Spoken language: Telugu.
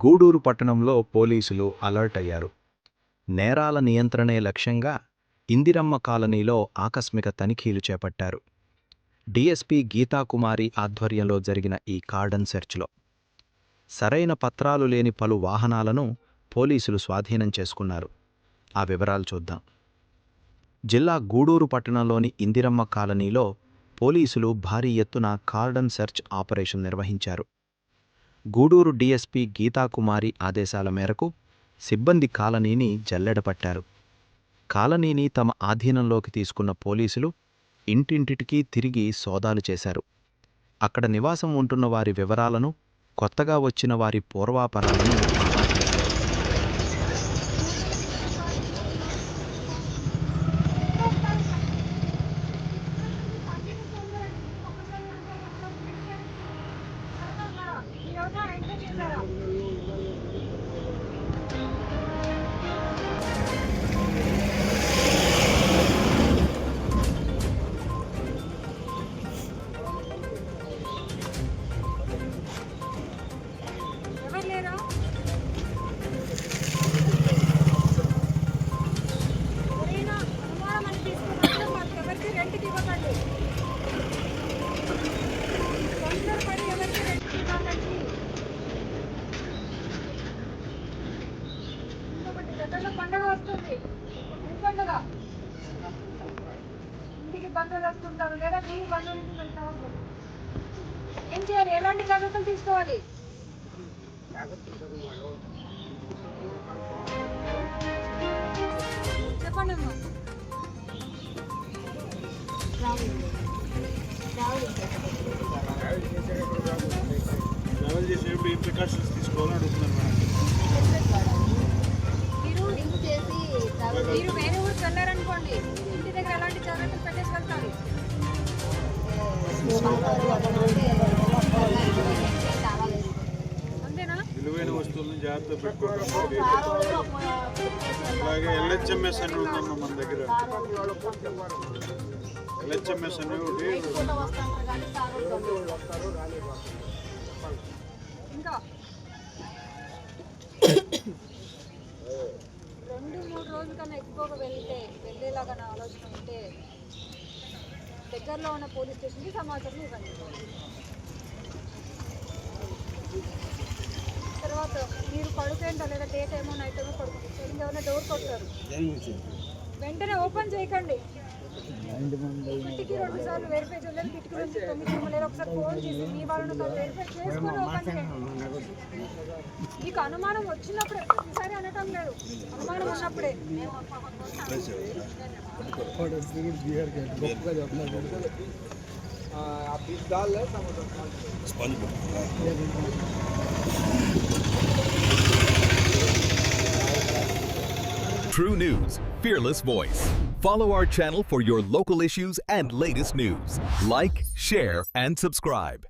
గూడూరు పట్టణంలో పోలీసులు అలర్ట్ అయ్యారు. నేరాల నియంత్రణే లక్ష్యంగా ఇందిరమ్మ కాలనీలో ఆకస్మిక తనిఖీలు చేపట్టారు. డీఎస్పీ గీతాకుమారి ఆధ్వర్యంలో జరిగిన ఈ కార్డన్ సెర్చ్లో సరైన పత్రాలు లేని పలు వాహనాలను పోలీసులు స్వాధీనం చేసుకున్నారు. ఆ వివరాలు చూద్దాం. జిల్లా గూడూరు పట్టణంలోని ఇందిరమ్మ కాలనీలో పోలీసులు భారీ ఎత్తున కార్డన్ సెర్చ్ ఆపరేషన్ నిర్వహించారు. గూడూరు డీఎస్పీ గీతాకుమారి ఆదేశాల మేరకు సిబ్బంది కాలనీని జల్లెడపట్టారు కాలనీని తమ ఆధీనంలోకి తీసుకున్న పోలీసులు ఇంటింటికి తిరిగి సోదాలు చేశారు. అక్కడ నివాసం ఉంటున్న వారి వివరాలను కొత్తగా వచ్చిన వారి పూర్వాపరాలను ఇంటికి బంధువులు వస్తుంటారు లేదా? మీరు బంధువులకి వెళ్తారు ఏం చేయాలి? ఎలాంటి జాగ్రత్తలు తీసుకోవాలి? చెప్పండి ట్రావెల్ చేసేటప్పుడు ఏం ప్రికాషన్స్ తీసుకోవాలని అడుగుతున్నాను మేడం మీరు మీరు వేరే ఊరికి వెళ్ళారనుకోండి. జాగ్రత్త పెట్టుకోవాలి అలాగే ఎల్హెచ్ఎంఎస్ అని ఉందన్న మన దగ్గర. ఎల్హెచ్ఎంఎస్ అని ఒకటి ఇంకా. రెండు మూడు రోజుల కన్నా ఎక్కువగా వెళ్తే వెళ్ళేలాగా నా ఆలోచన ఉంటే దగ్గరలో ఉన్న పోలీస్ స్టేషన్కి సమాచారం ఇవ్వండి. మీరు పడుకుంటా లేదా డే టైమో నైట్ టైమో పడుకుంటారు ఇంకేమైనా డోర్ కొడతారు వెంటనే ఓపెన్ చేయకండి కిటికీ రెండు సార్లు వెరిఫై చేయలేదు కిటికీ నుంచి తొమ్మిది తొమ్మిది ఒకసారి ఫోన్ చేసి మీ వాళ్ళని వెరిఫై చేసుకొని ఓపెన్ చేయండి మీకు అనుమానం వచ్చినప్పుడే ప్రతిసారి అనటం లేదు అనుమానం ఉన్నప్పుడే True News, Fearless Voice. Follow our channel for your local issues and latest news. Like, share, and subscribe.